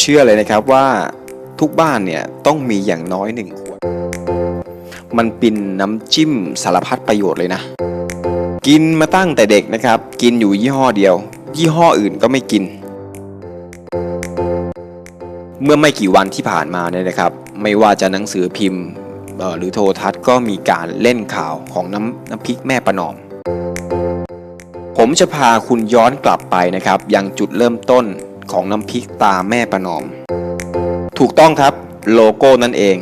เชื่อเลยนะครับว่าทุกบ้านเนี่ยต้องมีอย่างน้อยหนึ่งขวด มันเป็นน้ำจิ้มสารพัดประโยชน์เลยนะ กินมาตั้งแต่เด็กนะครับ กินอยู่ยี่ห้อเดียว ยี่ห้ออื่นก็ไม่กิน เมื่อไม่กี่วันที่ผ่านมาเนี่ยนะครับ ไม่ว่าจะหนังสือพิมพ์หรือโทรทัศน์ก็มีการเล่นข่าวของน้ำน้ำพริกแม่ประนอม ผมจะพาคุณย้อนกลับไปนะครับ ยังจุดเริ่มต้น ของน้ำพริกตาแม่ประนอม ถูกต้องครับโลโก้นั่นเอง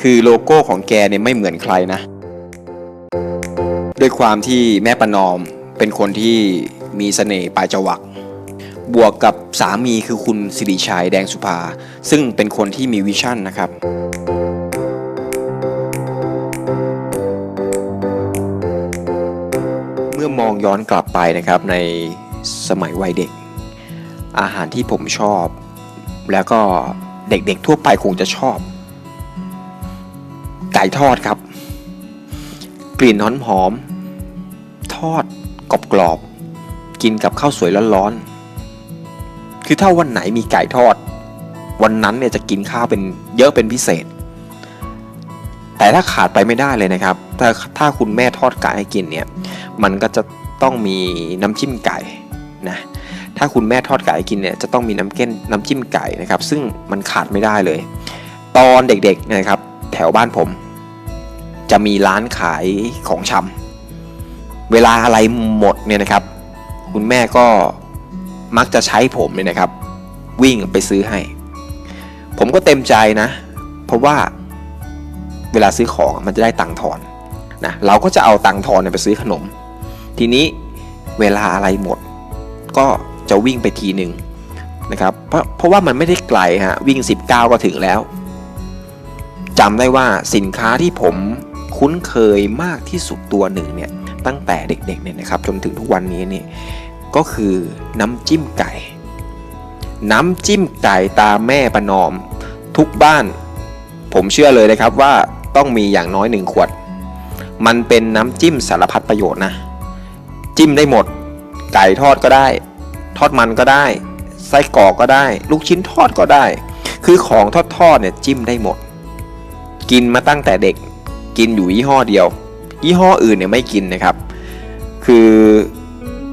คือโลโก้ของแกเนี่ยไม่เหมือนใครนะ ด้วยความที่แม่ประนอมเป็นคนที่มีเสน่ห์ปลายจวัก บวกกับสามีคือคุณสิริชัยแดงสุภา ซึ่งเป็นคนที่มีวิชั่นนะครับเมื่อมองย้อนกลับไปนะครับในสมัยวัยเด็ก อาหารที่ผมชอบ แล้วก็เด็กๆทั่วไปคงจะชอบ ไก่ทอดครับ กลิ่นหอมหอมๆทอดกรอบๆกินกับข้าวสวยร้อนๆคือถ้าวันไหนมีไก่ทอด วันนั้นเนี่ยจะกินข้าวเป็นเยอะเป็นพิเศษ แต่ถ้าขาดไปไม่ได้เลยนะครับ ถ้าถ้าคุณแม่ทอดไก่ให้กินเนี่ย มันก็จะต้องมีน้ำจิ้มไก่นะ ถ้าคุณแม่ทอดไก่กินเนี่ยจะต้องมีน้ำเก้นน้ำจิ้มไก่นะครับ ซึ่งมันขาดไม่ได้เลย ตอนเด็กๆนะครับ แถวบ้านผม จะมีร้านขายของชำเวลาอะไรหมดเนี่ยนะครับ คุณแม่ก็มักจะใช้ผมเนี่ยนะครับ วิ่งไปซื้อให้ ผมก็เต็มใจนะ เพราะว่าเวลาซื้อของมันจะได้ตังค์ทอนนะเราก็จะเอาตังค์ทอนไปซื้อขนม ทีนี้เวลาอะไรหมด ก็ จะวิ่งไปทีหนึ่งนะครับเพราะเพราะว่ามันไม่ได้ไกลฮะวิ่ง 19 ก็ถึงแล้วจำได้ว่าสินค้าที่ผมคุ้นเคยมากที่สุดตัวหนึ่งเนี่ยตั้งแต่เด็กๆเนี่ยนะครับจนถึงทุกวันนี้นี่ก็คือน้ำจิ้มไก่ น้ำจิ้มไก่ตาแม่ประนอม ทุกบ้าน ผมเชื่อเลยนะครับว่าต้องมีอย่างน้อยหนึ่งขวด มันเป็นน้ำจิ้มสารพัดประโยชน์นะ จิ้มได้หมด ไก่ทอดก็ได้ ทอดมันก็ได้ ไส้กรอกก็ได้ ลูกชิ้นทอดก็ได้ คือของทอดทอดๆเนี่ยจิ้มได้หมด กินมาตั้งแต่เด็ก กินอยู่ยี่ห้อเดียว ยี่ห้ออื่นเนี่ยไม่กินนะครับ คือ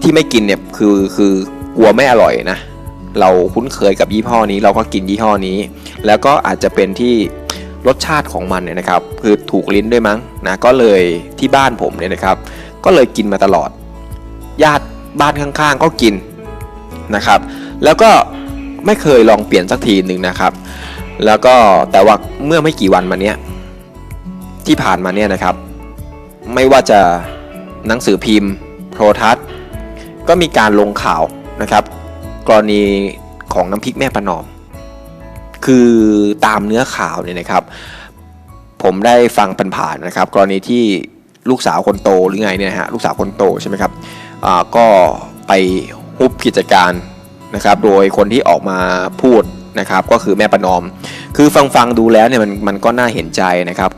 ที่ไม่กินเนี่ยคือคือกลัวไม่อร่อยนะ เราคุ้นเคยกับยี่ห้อนี้ เราก็กินยี่ห้อนี้ แล้วก็อาจจะเป็นที่รสชาติของมันเนี่ยนะครับ คือถูกลิ้นด้วยมั้งนะก็เลยที่บ้านผมเนี่ยนะครับ ก็เลยกินมาตลอด ญาติบ้านข้างๆ ก็กิน นะครับ แล้วก็ไม่เคยลองเปลี่ยนสักทีหนึ่งนะครับ แล้วก็แต่ว่าเมื่อไม่กี่วันมาเนี้ยที่ผ่านมาเนี่ยนะครับ ไม่ว่าจะหนังสือพิมพ์ โทรทัศน์ ก็มีการลงข่าวนะครับ กรณีของน้ำพริกแม่ประนอม คือตามเนื้อข่าวเนี่ยนะครับ ผมได้ฟังผ่านๆนะครับ กรณีที่ลูกสาวคนโตหรือไงเนี่ยฮะลูกสาวคนโตใช่ไหมครับก็ไป ฮุบกิจการนะครับ โดยคนที่ออกมาพูดนะครับก็คือแม่ประนอม คือฟังฟังดูแล้วเนี่ยมันมันก็น่าเห็นใจนะครับ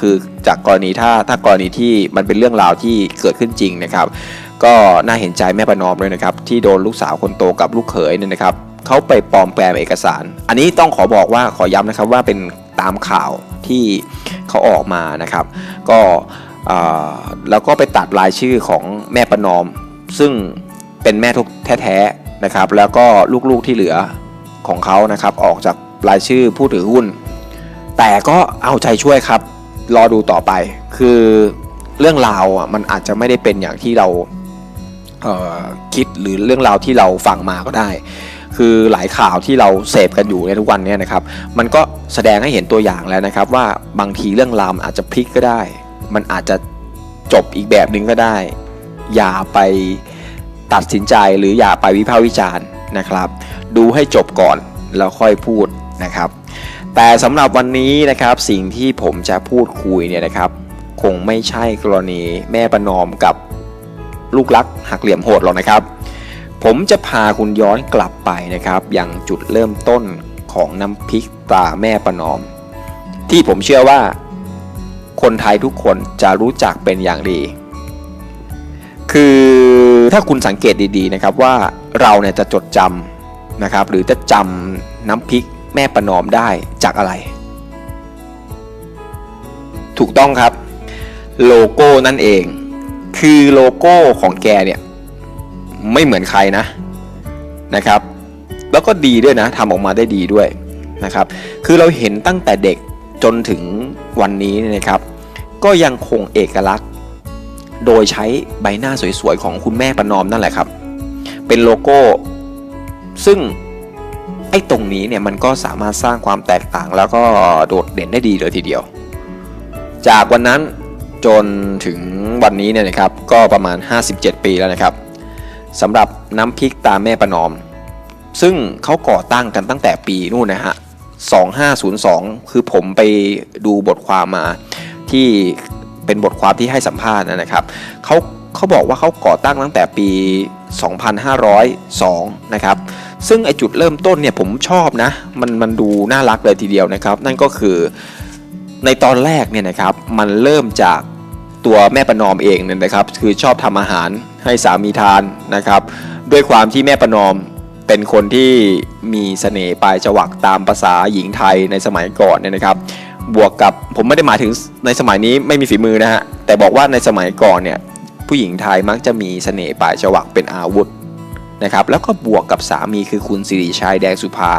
คือจากกรณีถ้าถ้ากรณีที่มันเป็นเรื่องราวที่เกิดขึ้นจริงนะครับ ก็น่าเห็นใจแม่ประนอมด้วยนะครับที่โดนลูกสาวคนโตกับลูกเขยเนี่ยนะครับเขาไปปลอมแปลงเอกสาร อันนี้ต้องขอบอกว่าขอย้ำนะครับว่าเป็นตามข่าวที่เขาออกมานะครับ ก็แล้วก็ไปตัดรายชื่อของแม่ประนอม ซึ่ง เป็นแม่ทุกแท้ๆนะครับ แล้วก็ลูกๆที่เหลือของเขานะครับ ออกจากรายชื่อผู้ถือหุ้น แต่ก็เอาใจช่วยครับ รอดูต่อไป คือเรื่องราวอะมันอาจจะไม่ได้เป็นอย่างที่เราเคิดหรือเรื่องราวที่เราฟังมาก็ได้ คือหลายข่าวที่เราเสพกันอยู่ในทุกวันนี้นะครับ มันก็แสดงให้เห็นตัวอย่างแล้วนะครับ ว่าบางทีเรื่องราวอาจจะพลิกก็ได้ มันอาจจะจบอีกแบบหนึ่งก็ได้ อย่าไป ตัดสินใจหรืออย่าไปวิพากษ์วิจารณ์นะครับ ดูให้จบก่อนแล้วค่อยพูดนะครับ แต่สำหรับวันนี้นะครับสิ่งที่ผมจะพูดคุยเนี่ยนะครับ คงไม่ใช่กรณีแม่ประนอมกับลูกรักหักเหลี่ยมโหดหรอกนะครับ ผมจะพาคุณย้อนกลับไปนะครับ อยังจุดเริ่มต้นของน้ำพริกตาแม่ประนอม ที่ผมเชื่อว่า คนไทยทุกคนจะรู้จักเป็นอย่างดี คือ ถ้าคุณสังเกตดีๆนะครับว่าเราเนี่ยจะจดจำนะครับหรือจะจำน้ำพริกแม่ประนอมได้จากอะไร ถูกต้องครับ โลโก้นั่นเอง คือโลโก้ของแกเนี่ยไม่เหมือนใครนะนะครับ แล้วก็ดีด้วยนะทำออกมาได้ดีด้วยนะครับ คือเราเห็นตั้งแต่เด็กจนถึงวันนี้เนี่ยนะครับ ก็ยังคงเอกลักษณ์ โดยใช้ใบหน้าสวยๆของคุณแม่ประนอมนั่นแหละครับ เป็นโลโก้ ซึ่งไอ้ตรงนี้เนี่ยมันก็สามารถสร้างความแตกต่างแล้วก็โดดเด่นได้ดีเลยทีเดียว จากวันนั้นจนถึงวันนี้เนี่ยนะครับก็ประมาณ 57 ปีแล้วนะครับสำหรับน้ำพริกตาแม่ประนอม ซึ่งเขาก่อตั้งกันตั้งแต่ปีนู่นนะฮะ2502 คือผมไปดูบทความมาที่ เป็นบทความที่ให้สัมภาษณ์นะครับเขาเขาบอกว่าเขาก่อตั้งตั้งแต่ปี 2502 นะครับ ซึ่งไอจุดเริ่มต้นเนี่ยผมชอบนะ มันมันดูน่ารักเลยทีเดียวนะครับ นั่นก็คือในตอนแรกเนี่ยนะครับมันเริ่มจากตัวแม่ประนอมเองเนี่ยนะครับ คือชอบทำอาหารให้สามีทานนะครับ ด้วยความที่แม่ประนอมเป็นคนที่มีเสน่ห์ปลายจวักตามภาษาหญิงไทยในสมัยก่อนเนี่ยนะครับ บวกกับผมไม่ได้หมายถึงในสมัยนี้ไม่มีฝีมือนะฮะ แต่บอกว่าในสมัยก่อนเนี่ยผู้หญิงไทยมักจะมีเสน่ห์ปลายจวักเป็นอาวุธนะครับแล้วก็บวกกับสามีคือคุณสิริชัยแดงสุภา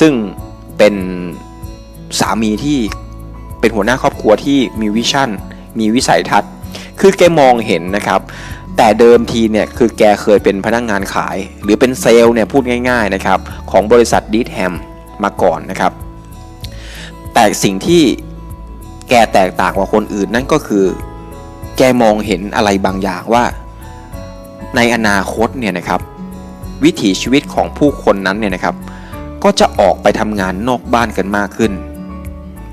ซึ่งเป็นสามีที่เป็นหัวหน้าครอบครัวที่มีวิชั่น มีวิสัยทัศน์ คือแกมองเห็นนะครับ แต่เดิมทีเนี่ยคือแกเคยเป็นพนักงงานขาย หรือเป็นเซลล์เนี่ยพูดง่ายๆนะครับของบริษัทดีทแฮมมาก่อนนะครับ แต่สิ่งที่แกแตกต่างกว่าคนอื่นนั่นก็คือ แกมองเห็นอะไรบางอย่างว่า ในอนาคตเนี่ยนะครับ วิถีชีวิตของผู้คนนั้นเนี่ยนะครับ ก็จะออกไปทำงานนอกบ้านกันมากขึ้น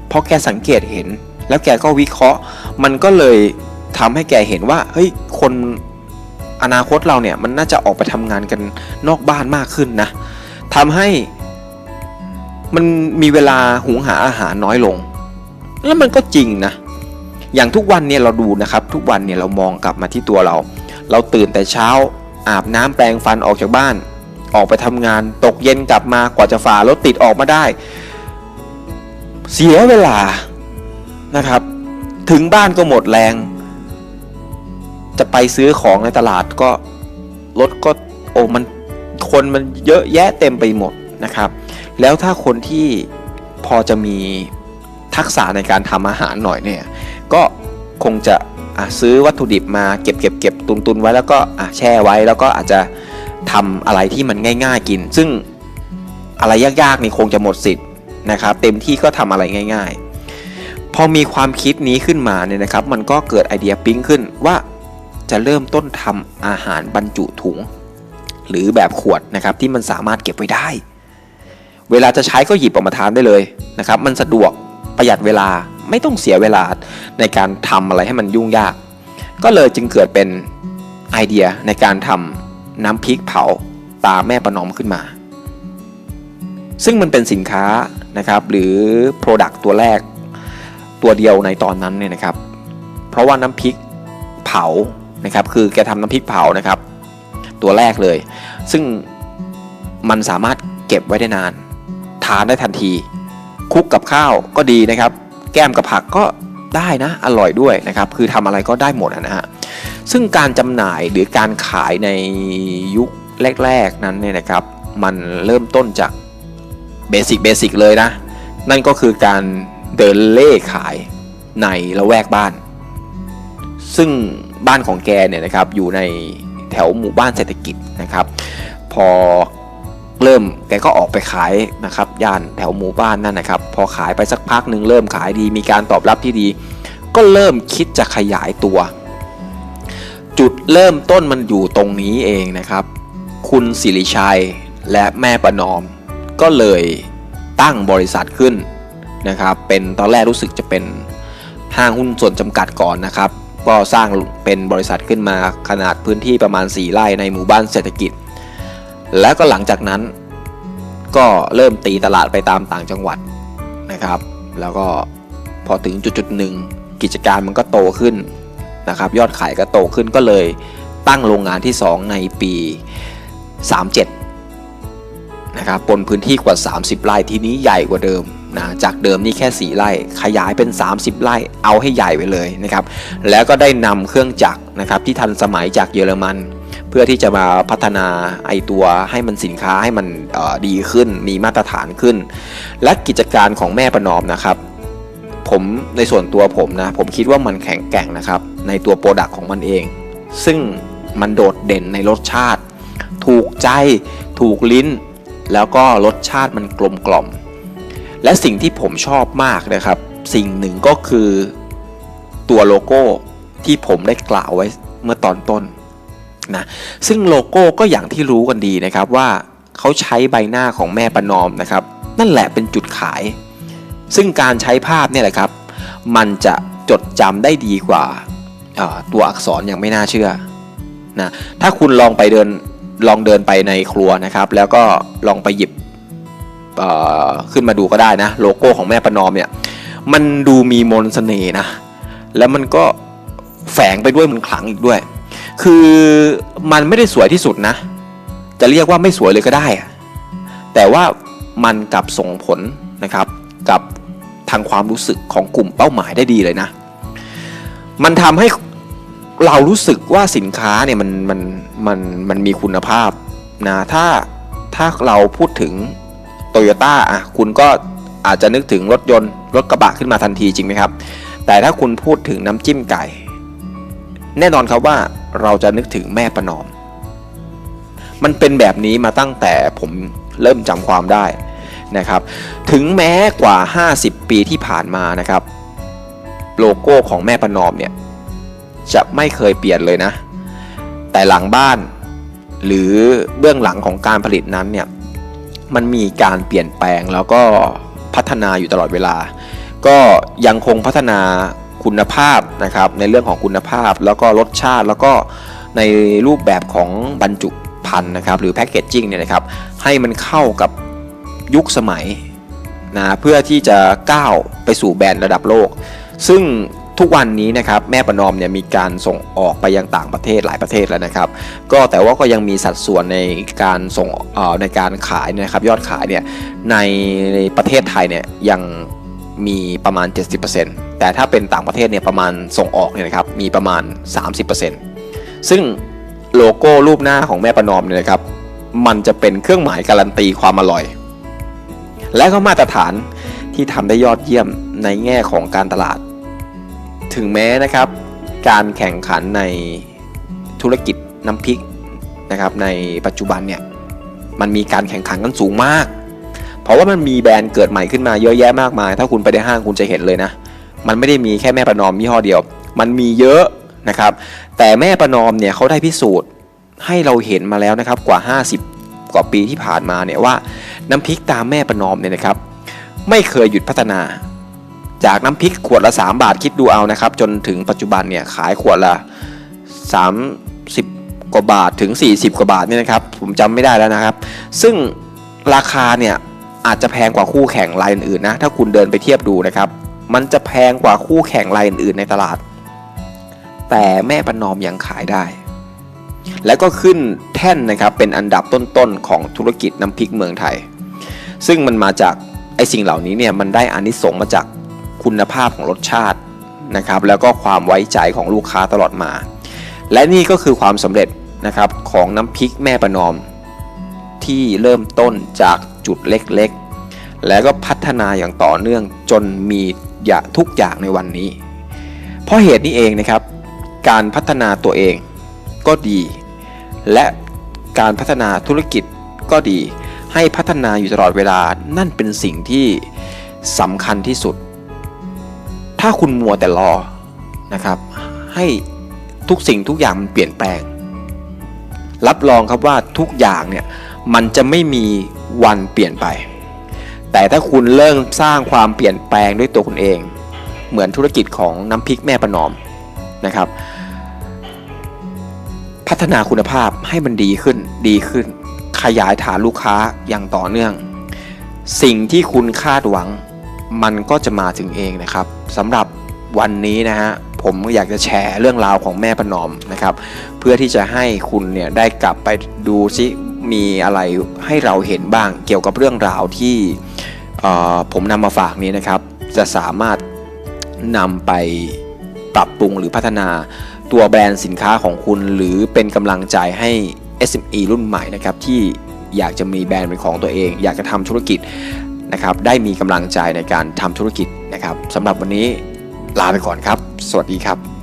เพราะแกสังเกตเห็น แล้วแกก็วิเคราะห์ มันก็เลยทำให้แกเห็นว่าเฮ้ยคนอนาคตเราเนี่ยมันน่าจะออกไปทำงานกันนอกบ้านมากขึ้นนะทำให้ มันมีเวลาหุงหาอาหารน้อยลง แล้วมันก็จริงนะ อย่างทุกวันเนี่ยเราดูนะครับ ทุกวันเนี่ยเรามองกลับมาที่ตัวเรา เราตื่นแต่เช้าอาบน้ำแปรงฟันออกจากบ้าน ออกไปทำงานตกเย็นกลับมากว่าจะฝ่ารถติดออกมาได้ เสียเวลานะครับ ถึงบ้านก็หมดแรง จะไปซื้อของในตลาดก็รถก็โอ้มันคนมันเยอะแยะเต็มไปหมด นะครับ แล้วถ้าคนที่พอจะมีทักษะในการทำอาหารหน่อยเนี่ย ก็คงจะะซื้อวัตถุดิบมาเก็บเก็บเก็บตุนตุนไว้แล้วก็แช่ไว้แล้วก็อาจจะทำอะไรที่มันง่าย ๆ กิน ซึ่งอะไรยากๆนี่คงจะหมดสิทธิ์นะครับ เต็มที่ก็ทำอะไรง่าย ๆ พอมีความคิดนี้ขึ้นมาเนี่ยนะครับ มันก็เกิดไอเดียปิ๊งขึ้นว่าจะเริ่มต้นทำอาหารบรรจุถุง หรือแบบขวดนะครับที่มันสามารถเก็บไว้ได้ เวลาจะใช้ก็หยิบออกมาทานได้เลยนะครับ มันสะดวกประหยัดเวลาไม่ต้องเสียเวลาในการทำอะไรให้มันยุ่งยาก ก็เลยจึงเกิดเป็นไอเดียในการทำน้ำพริกเผาตาแม่ประนอมขึ้นมา ซึ่งมันเป็นสินค้านะครับหรือ Product ตัวแรกตัวเดียวในตอนนั้นเนี่ยนะครับ เพราะว่าน้ำพริกเผานะครับคือแกทำน้ำพริกเผานะครับ ตัวแรกเลย ซึ่งมันสามารถเก็บไว้ได้นานานได้ทันทีคุกกับข้าวก็ดีนะครับ แก้มกับผักก็ได้นะอร่อยด้วยนะครับ คือทำอะไรก็ได้หมดนะฮะซึ่งการจำหน่ายหรือการขายในยุคแรก ๆ นั้นเนี่ยนะครับ มันเริ่มต้นจากเบสิกเบสิกเลยนะ นั่นก็คือการเดินเล่ขายในละแวกบ้าน ซึ่งบ้านของแกเนี่ยนะครับอยู่ในแถวหมู่บ้านเศรษฐกิจนะครับ พอ เริ่มแกก็ออกไปขายนะครับย่านแถวหมู่บ้านนั่นนะครับ พอขายไปสักพักหนึ่งเริ่มขายดีมีการตอบรับที่ดี ก็เริ่มคิดจะขยายตัว จุดเริ่มต้นมันอยู่ตรงนี้เองนะครับ คุณสิริชัยและแม่ประนอม ก็เลยตั้งบริษัทขึ้นนะครับ เป็นตอนแรกรู้สึกจะเป็นห้างหุ้นส่วนจำกัดก่อนนะครับ ก็สร้างเป็นบริษัทขึ้นมาขนาดพื้นที่ประมาณ 4 ไร่ในหมู่บ้านเศรษฐกิจ แล้วก็หลังจากนั้นก็เริ่มตีตลาดไปตามต่างจังหวัดนะครับ แล้วก็พอถึงจุดๆหนึ่งกิจการมันก็โตขึ้นนะครับ ยอดขายก็โตขึ้นก็เลยตั้งโรงงานที่ 2 ในปี 37นะครับบนพื้นที่กว่า 30 ไร่ทีนี้ใหญ่กว่าเดิมนะจากเดิมนี่แค่ 4 ไร่ ขยายเป็น 30 ไร่เอาให้ใหญ่ไปเลยนะครับ แล้วก็ได้นำเครื่องจักรนะครับที่ทันสมัยจากเยอรมัน เพื่อที่จะมาพัฒนาไอตัวให้มันสินค้าให้มันดีขึ้น มีมาตรฐานขึ้น และกิจการของแม่ประนอมนะครับ ผมในส่วนตัวผมนะ ผมคิดว่ามันแข็งแกร่งนะครับ ในตัวโปรดักต์ของมันเอง ซึ่งมันโดดเด่นในรสชาติ ถูกใจ ถูกลิ้น แล้วก็รสชาติมันกลมกล่อม และสิ่งที่ผมชอบมากนะครับ สิ่งหนึ่งก็คือตัวโลโก้ที่ผมได้กล่าวไว้เมื่อตอนต้น นะซึ่งโลโก้ก็อย่างที่รู้กันดีนะครับว่าเขาใช้ใบหน้าของแม่ประนอมนะครับ นั่นแหละเป็นจุดขาย ซึ่งการใช้ภาพเนี่ยแหละครับ มันจะจดจำได้ดีกว่าตัวอักษรอย่างไม่น่าเชื่อนะถ้าคุณลองไปเดินลองเดินไปในครัวนะครับ แล้วก็ลองไปหยิบขึ้นมาดูก็ได้นะ โลโก้ของแม่ประนอมเนี่ยมันดูมีมนต์เสน่ห์นะ แล้วมันก็แฝงไปด้วยมันขลังอีกด้วย คือมันไม่ได้สวยที่สุดนะ จะเรียกว่าไม่สวยเลยก็ได้ แต่ว่ามันกลับส่งผลนะครับกับทางความรู้สึกของกลุ่มเป้าหมายได้ดีเลยนะ มันทำให้เรารู้สึกว่าสินค้าเนี่ยมันมันมันมันมีคุณภาพนะถ้าถ้าเราพูดถึงโตโยต้าอะคุณก็อาจจะนึกถึงรถยนต์รถกระบะขึ้นมาทันทีจริงไหมครับ แต่ถ้าคุณพูดถึงน้ำจิ้มไก่ แน่นอนครับว่า เราจะนึกถึงแม่ประนอม มันเป็นแบบนี้มาตั้งแต่ผมเริ่มจำความได้นะครับ ถึงแม้กว่า 50 ปีที่ผ่านมานะครับ โลโก้ของแม่ประนอมเนี่ยจะไม่เคยเปลี่ยนเลยนะ แต่หลังบ้าน หรือเบื้องหลังของการผลิตนั้นเนี่ยมันมีการเปลี่ยนแปลงแล้วก็พัฒนาอยู่ตลอดเวลา ก็ยังคงพัฒนา คุณภาพนะครับในเรื่องของคุณภาพแล้วก็รสชาติแล้วก็ในรูปแบบของบรรจุภัณฑ์นะครับหรือแพคเกจจิ้งเนี่ยนะครับให้มันเข้ากับยุคสมัยนะเพื่อที่จะก้าวไปสู่แบรนด์ระดับโลก ซึ่งทุกวันนี้นะครับแม่ประนอมเนี่ยมีการส่งออกไปยังต่างประเทศหลายประเทศแล้วนะครับ ก็แต่ว่าก็ยังมีสัดส่วนในการส่งออในการขายนยนะครับยอดขายเนี่ยในประเทศไทยเนี่ยยังมีประมาณ 70% แต่ถ้าเป็นต่างประเทศเนี่ยประมาณส่งออกเนี่ยนะครับมีประมาณ 30%ซึ่งโลโก้รูปหน้าของแม่ประนอมเนี่ยนะครับมันจะเป็นเครื่องหมายการันตีความอร่อย และก็มาตรฐานที่ทำได้ยอดเยี่ยมในแง่ของการตลาด ถึงแม้นะครับ การแข่งขันในธุรกิจน้ำพริกนะครับในปัจจุบันเนี่ยมันมีการแข่งขันกันสูงมาก เพราะว่ามันมีแบรนด์เกิดใหม่ขึ้นมาเยอะแยะมากมาย ถ้าคุณไปในห้างคุณจะเห็นเลยนะ มันไม่ได้มีแค่แม่ประนอมยี่ห้อเดียว มันมีเยอะนะครับ แต่แม่ประนอมเนี่ยเขาได้พิสูจน์ให้เราเห็นมาแล้วนะครับกว่า 50 กว่าปีที่ผ่านมาเนี่ยว่าน้ำพริกตามแม่ประนอมเนี่ยนะครับ ไม่เคยหยุดพัฒนา จากน้ำพริกขวดละ 3 บาทคิดดูเอานะครับ จนถึงปัจจุบันเนี่ยขายขวดละ 30 กว่าบาทถึง 40 กว่าบาทเนี่ยนะครับ ผมจำไม่ได้แล้วนะครับ ซึ่งราคาเนี่ยอาจจะแพงกว่าคู่แข่งรายอื่นๆนะถ้าคุณเดินไปเทียบดูนะครับ มันจะแพงกว่าคู่แข่งรายอื่นๆในตลาด แต่แม่ประนอมยังขายได้ แล้วก็ขึ้นแท่นนะครับเป็นอันดับต้นๆของธุรกิจน้ำพริกเมืองไทย ซึ่งมันมาจากไอ้สิ่งเหล่านี้เนี่ยมันได้อานิสงส์มาจากคุณภาพของรสชาตินะครับแล้วก็ความไว้ใจของลูกค้าตลอดมา และนี่ก็คือความสำเร็จนะครับของน้ำพริกแม่ประนอม ที่เริ่มต้นจากจุดเล็กๆ แล้วก็พัฒนาอย่างต่อเนื่องจนมี อย่าทุกอย่างในวันนี้ เพราะเหตุนี้เองนะครับ การพัฒนาตัวเองก็ดี และการพัฒนาธุรกิจก็ดี ให้พัฒนาอยู่ตลอดเวลานั่นเป็นสิ่งที่สำคัญที่สุด ถ้าคุณมัวแต่รอนะครับ ให้ทุกสิ่งทุกอย่างมันเปลี่ยนแปลง รับรองครับว่าทุกอย่างเนี่ยมันจะไม่มีวันเปลี่ยนไป แต่ถ้าคุณเริ่มสร้างความเปลี่ยนแปลงด้วยตัวคุณเอง เหมือนธุรกิจของน้ำพริกแม่ประนอมนะครับ พัฒนาคุณภาพให้มันดีขึ้นดีขึ้น ขยายฐานลูกค้าอย่างต่อเนื่อง สิ่งที่คุณคาดหวัง มันก็จะมาถึงเองนะครับสำหรับวันนี้นะฮะผมอยากจะแชร์เรื่องราวของแม่ประนอมนะครับ เพื่อที่จะให้คุณเนี่ยได้กลับไปดูซิ มีอะไรให้เราเห็นบ้างเกี่ยวกับเรื่องราวที่ผมนำมาฝากนี้นะครับ จะสามารถนำไปปรับปรุงหรือพัฒนาตัวแบรนด์สินค้าของคุณ หรือเป็นกำลังใจให้ SME รุ่นใหม่นะครับที่อยากจะมีแบรนด์เป็นของตัวเอง อยากจะทำธุรกิจนะครับ ได้มีกำลังใจในการทำธุรกิจนะครับสำหรับวันนี้ลาไปก่อนครับ สวัสดีครับ